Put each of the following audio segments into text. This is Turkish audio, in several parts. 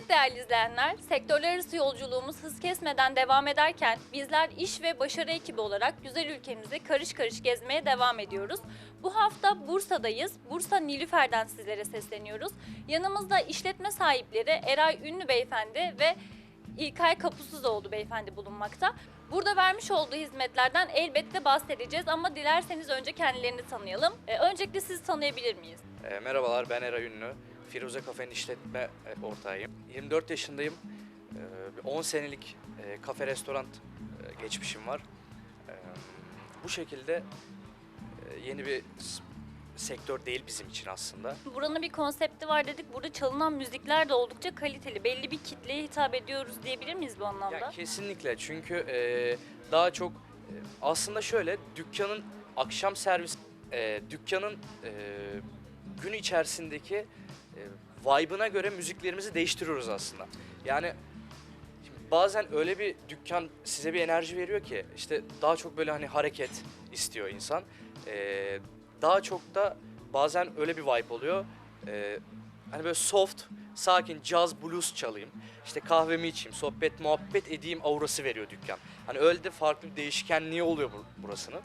Evet değerli izleyenler, sektörler arası yolculuğumuz hız kesmeden devam ederken bizler iş ve başarı ekibi olarak güzel ülkemizi karış karış gezmeye devam ediyoruz. Bu hafta Bursa'dayız. Bursa Nilüfer'den sizlere sesleniyoruz. Yanımızda işletme sahipleri Eray Ünlü Beyefendi ve İlkay Kapusuzoğlu Beyefendi bulunmakta. Burada vermiş olduğu hizmetlerden elbette bahsedeceğiz ama dilerseniz önce kendilerini tanıyalım. Ee, öncelikle sizi tanıyabilir miyiz? E, merhabalar ben Eray Ünlü. Firuze Kafe'nin işletme e, ortağıyım. 24 yaşındayım. E, 10 senelik e, kafe restoran e, geçmişim var. E, bu şekilde e, yeni bir sektör değil bizim için aslında. Buranın bir konsepti var dedik. Burada çalınan müzikler de oldukça kaliteli. Belli bir kitleye hitap ediyoruz diyebilir miyiz bu anlamda? Ya kesinlikle çünkü e, daha çok e, aslında şöyle dükkanın akşam servis e, dükkanın e, gün içerisindeki e, vibe'ına göre müziklerimizi değiştiriyoruz aslında. Yani bazen öyle bir dükkan size bir enerji veriyor ki işte daha çok böyle hani hareket istiyor insan. E, daha çok da bazen öyle bir vibe oluyor. E, hani böyle soft, sakin caz, blues çalayım. İşte kahvemi içeyim, sohbet, muhabbet edeyim aurası veriyor dükkan. Hani öyle de farklı bir değişkenliği oluyor bu- burasının.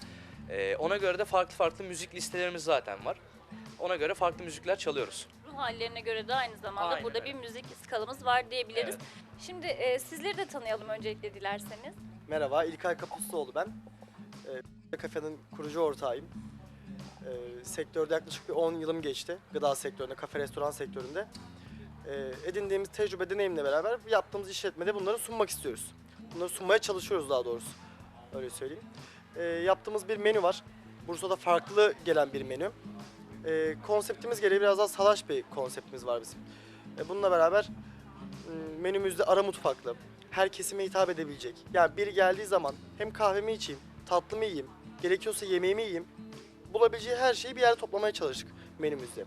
Ee, ona göre de farklı farklı müzik listelerimiz zaten var. Ona göre farklı müzikler çalıyoruz. Ruh hallerine göre de aynı zamanda Aynen burada öyle. bir müzik skalamız var diyebiliriz. Evet. Şimdi e, sizleri de tanıyalım öncelikle dilerseniz. Merhaba, İlkay Kapusluoğlu ben. Ee, kafenin kurucu ortağıyım. Ee, sektörde yaklaşık bir 10 yılım geçti. Gıda sektöründe, kafe restoran sektöründe. Ee, edindiğimiz tecrübe, deneyimle beraber yaptığımız işletmede bunları sunmak istiyoruz. Bunları sunmaya çalışıyoruz daha doğrusu. Öyle söyleyeyim. Ee, yaptığımız bir menü var. Bursa'da farklı gelen bir menü. Ee, konseptimiz gereği biraz daha salaş bir konseptimiz var bizim. Ee, bununla beraber m, menümüzde ara mutfaklı, her kesime hitap edebilecek. Yani biri geldiği zaman hem kahvemi içeyim, tatlımı yiyeyim, gerekiyorsa yemeğimi yiyeyim. Bulabileceği her şeyi bir yerde toplamaya çalıştık menümüzde.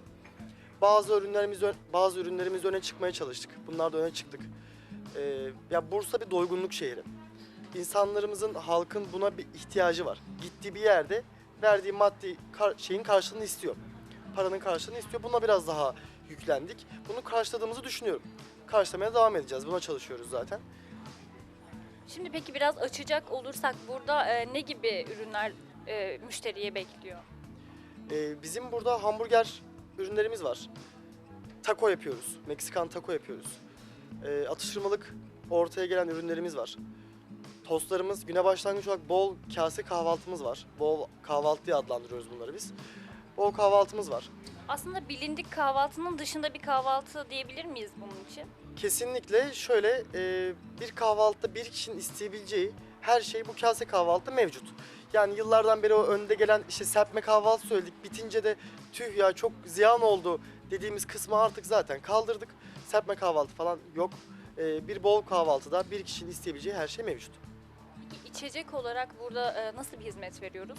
Bazı ürünlerimiz bazı ürünlerimiz öne çıkmaya çalıştık. Bunlar da öne çıktık. Ee, ya Bursa bir doygunluk şehri. İnsanlarımızın, halkın buna bir ihtiyacı var. Gittiği bir yerde verdiği maddi kar- şeyin karşılığını istiyor. Paranın karşılığını istiyor. Buna biraz daha yüklendik. Bunu karşıladığımızı düşünüyorum. Karşılamaya devam edeceğiz. Buna çalışıyoruz zaten. Şimdi peki biraz açacak olursak burada e, ne gibi ürünler e, müşteriye bekliyor? Ee, bizim burada hamburger ürünlerimiz var. Taco yapıyoruz. Meksikan taco yapıyoruz. Ee, atıştırmalık ortaya gelen ürünlerimiz var. Tostlarımız güne başlangıç olarak bol kase kahvaltımız var. Bol kahvaltı diye adlandırıyoruz bunları biz. Bol kahvaltımız var. Aslında bilindik kahvaltının dışında bir kahvaltı diyebilir miyiz bunun için? Kesinlikle şöyle e, bir kahvaltıda bir kişinin isteyebileceği her şey bu kase kahvaltıda mevcut. Yani yıllardan beri o önde gelen işte serpme kahvaltı söyledik. Bitince de tüh ya çok ziyan oldu dediğimiz kısmı artık zaten kaldırdık. Serpme kahvaltı falan yok. E, bir bol kahvaltıda bir kişinin isteyebileceği her şey mevcut. Peki içecek olarak burada e, nasıl bir hizmet veriyoruz?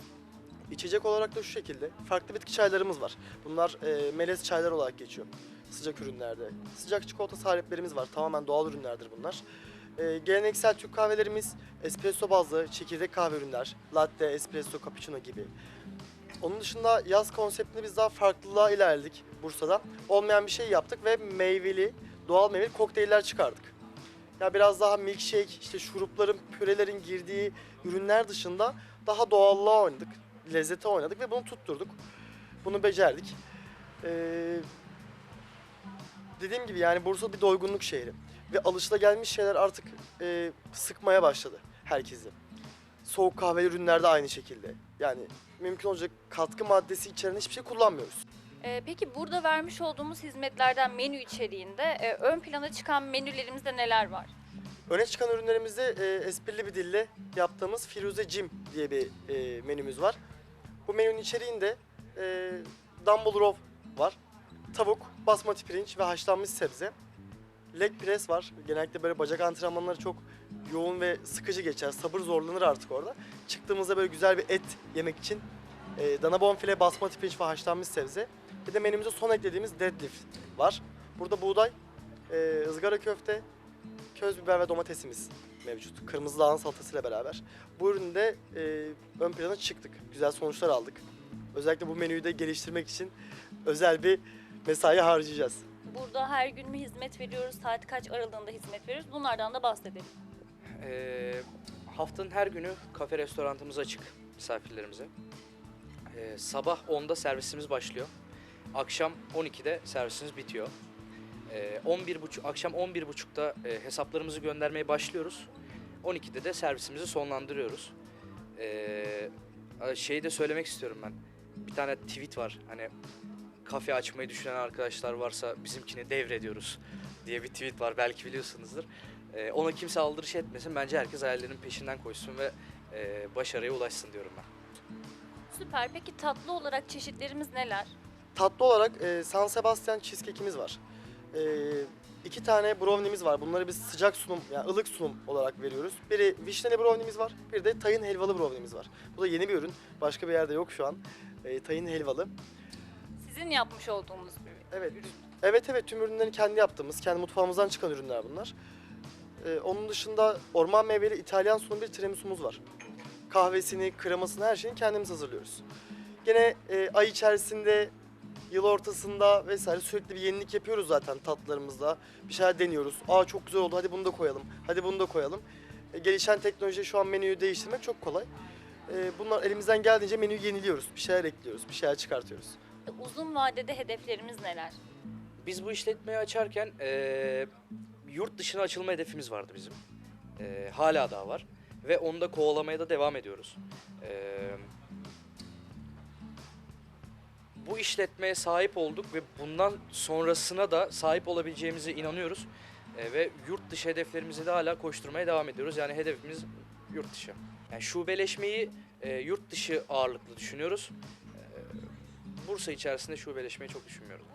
İçecek olarak da şu şekilde farklı bitki çaylarımız var. Bunlar e, melez çaylar olarak geçiyor sıcak ürünlerde. Sıcak çikolata saleplerimiz var. Tamamen doğal ürünlerdir bunlar. E, geleneksel Türk kahvelerimiz espresso bazlı çekirdek kahve ürünler. Latte, espresso, cappuccino gibi. Onun dışında yaz konseptinde biz daha farklılığa ilerledik Bursa'da. Olmayan bir şey yaptık ve meyveli, doğal meyveli kokteyller çıkardık. Ya biraz daha milkshake, işte şurupların, pürelerin girdiği ürünler dışında daha doğallığa oynadık, lezzete oynadık ve bunu tutturduk. Bunu becerdik. Ee, dediğim gibi yani Bursa bir doygunluk şehri ve alışılagelmiş şeyler artık e, sıkmaya başladı herkesi. Soğuk kahve ürünlerde aynı şekilde. Yani mümkün olacak katkı maddesi içeren hiçbir şey kullanmıyoruz. E, peki burada vermiş olduğumuz hizmetlerden menü içeriğinde e, ön plana çıkan menülerimizde neler var? Öne çıkan ürünlerimizde e, esprili bir dille yaptığımız Firuze Cim diye bir e, menümüz var. Bu menünün içeriğinde e, dumble roll var. Tavuk, basmati pirinç ve haşlanmış sebze. Leg press var. Genellikle böyle bacak antrenmanları çok yoğun ve sıkıcı geçer. Sabır zorlanır artık orada. Çıktığımızda böyle güzel bir et yemek için e, dana bonfile, basmati pirinç ve haşlanmış sebze. Bir de menümüze son eklediğimiz deadlift var. Burada buğday, e, ızgara köfte, köz biber ve domatesimiz mevcut. Kırmızı lahana salatasıyla beraber. Bu üründe e, ön plana çıktık. Güzel sonuçlar aldık. Özellikle bu menüyü de geliştirmek için özel bir mesai harcayacağız. Burada her gün mü hizmet veriyoruz? Saat kaç aralığında hizmet veriyoruz? Bunlardan da bahsedelim. Ee, haftanın her günü kafe restoranımız açık misafirlerimize. Ee, sabah 10'da servisimiz başlıyor. Akşam 12'de servisimiz bitiyor. Ee, 11.30 akşam 11.30'da e, hesaplarımızı göndermeye başlıyoruz. 12'de de servisimizi sonlandırıyoruz. Ee, şeyi de söylemek istiyorum ben. Bir tane tweet var. Hani kafe açmayı düşünen arkadaşlar varsa bizimkini devrediyoruz diye bir tweet var. Belki biliyorsunuzdur. Ee, ona kimse aldırış etmesin. Bence herkes hayallerinin peşinden koşsun ve e, başarıya ulaşsın diyorum ben. Süper. Peki tatlı olarak çeşitlerimiz neler? Tatlı olarak e, San Sebastian cheesecake'imiz var. E, iki tane brownie'miz var. Bunları biz sıcak sunum, yani ılık sunum olarak veriyoruz. Biri vişneli brownie'miz var, bir de tayin helvalı brownie'miz var. Bu da yeni bir ürün. Başka bir yerde yok şu an. E, tayin helvalı. Sizin yapmış olduğunuz bir Evet. ürün. Evet evet tüm ürünleri kendi yaptığımız, kendi mutfağımızdan çıkan ürünler bunlar. Ee, onun dışında orman meyveli İtalyan sunum bir tiramisu'muz var. Kahvesini, kremasını her şeyini kendimiz hazırlıyoruz. Gene e, ay içerisinde, yıl ortasında vesaire sürekli bir yenilik yapıyoruz zaten tatlılarımızda. Bir şeyler deniyoruz. Aa çok güzel oldu hadi bunu da koyalım, hadi bunu da koyalım. E, gelişen teknoloji şu an menüyü değiştirmek çok kolay. E, bunlar elimizden geldiğince menüyü yeniliyoruz. Bir şeyler ekliyoruz, bir şeyler çıkartıyoruz. Uzun vadede hedeflerimiz neler? Biz bu işletmeyi açarken e, yurt dışına açılma hedefimiz vardı bizim. E, hala daha var. Ve onu da kovalamaya da devam ediyoruz. E, bu işletmeye sahip olduk ve bundan sonrasına da sahip olabileceğimize inanıyoruz. E, ve yurt dışı hedeflerimizi de hala koşturmaya devam ediyoruz. Yani hedefimiz yurt dışı. Yani şubeleşmeyi e, yurt dışı ağırlıklı düşünüyoruz. E, Bursa içerisinde şubeleşmeyi çok düşünmüyoruz.